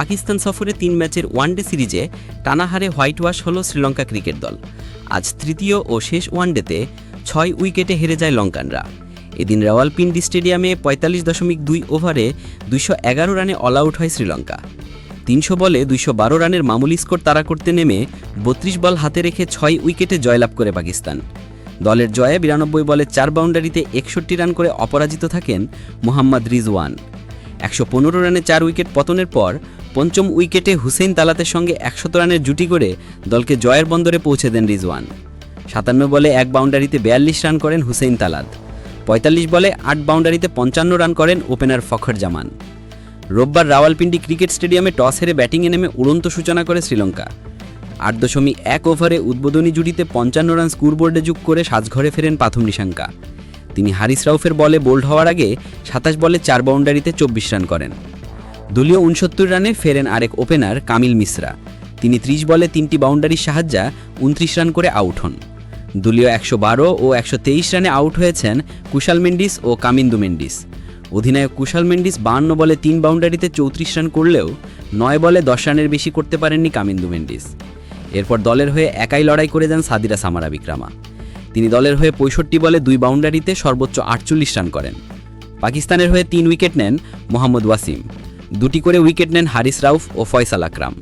পাকিস্তান সফরে তিন ম্যাচের ওয়ানডে সিরিজে টানাহারে হোয়াইট ওয়াশ হল শ্রীলঙ্কা ক্রিকেট দল। আজ তৃতীয় ও শেষ ওয়ানডেতে ছয় উইকেটে হেরে যায় লঙ্কানরা। এদিন রাওয়ালপিন্ডি স্টেডিয়ামে পঁয়তাল্লিশ দশমিক দুই ওভারে দুইশো এগারো রানে অল আউট হয় শ্রীলঙ্কা। তিনশো বলে দুইশো বারো রানের মামুলি স্কোর তাড়া করতে নেমে বত্রিশ বল হাতে রেখে ছয় উইকেটে জয়লাভ করে পাকিস্তান। দলের জয়ে বিরানব্বই বলে চার বাউন্ডারিতে একষট্টি রান করে অপরাজিত থাকেন মোহাম্মদ রিজওয়ান। একশো পনেরো রানে চার উইকেট পতনের পর পঞ্চম উইকেটে হুসেইন তালাতের সঙ্গে একশত রানের জুটি করে দলকে জয়ের বন্দরে পৌঁছে দেন রিজওয়ান। সাতান্ন বলে এক বাউন্ডারিতে বিয়াল্লিশ রান করেন হুসেইন তালাত। পঁয়তাল্লিশ বলে আট বাউন্ডারিতে পঞ্চান্ন রান করেন ওপেনার ফখর জামান। রোববার রাওয়ালপিন্ডি ক্রিকেট স্টেডিয়ামে টস হেরে ব্যাটিংয়ে নেমে উড়ন্ত সূচনা করে শ্রীলঙ্কা। আট দশমিক এক ওভারে উদ্বোধনী জুটিতে পঞ্চান্ন রান স্কোরবোর্ডে যোগ করে সাজঘরে ফেরেন পাথম নিশাঙ্কা। তিনি হারিস রাউফের বলে বোল্ড হওয়ার আগে সাতাশ বলে চার বাউন্ডারিতে চব্বিশ রান করেন। দলীয় উনসত্তর রানে ফেরেন আরেক ওপেনার কামিল মিশ্রা। তিনি ত্রিশ বলে তিনটি বাউন্ডারির সাহায্যে উনত্রিশ রান করে আউট হন। দলীয় একশো বারো ও একশো তেইশ রানে আউট হয়েছেন কুশাল মেন্ডিস ও কামিন্দু মেন্ডিস। অধিনায়ক কুশাল মেন্ডিস বাহান্ন বলে তিন বাউন্ডারিতে চৌত্রিশ রান করলেও নয় বলে দশ রানের বেশি করতে পারেননি কামিন্দু মেন্ডিস। এরপর দলের হয়ে একাই লড়াই করে যান সাদিরা সামারা বিক্রামা। তিনি দলের হয়ে পঁয়ষট্টি বলে দুই বাউন্ডারিতে সর্বোচ্চ আটচল্লিশ রান করেন। পাকিস্তানের হয়ে তিন উইকেট নেন মোহাম্মদ ওয়াসিম। দুটি করে উইকেট নেন হারিস রাউফ ও ফয়সাল আকরাম।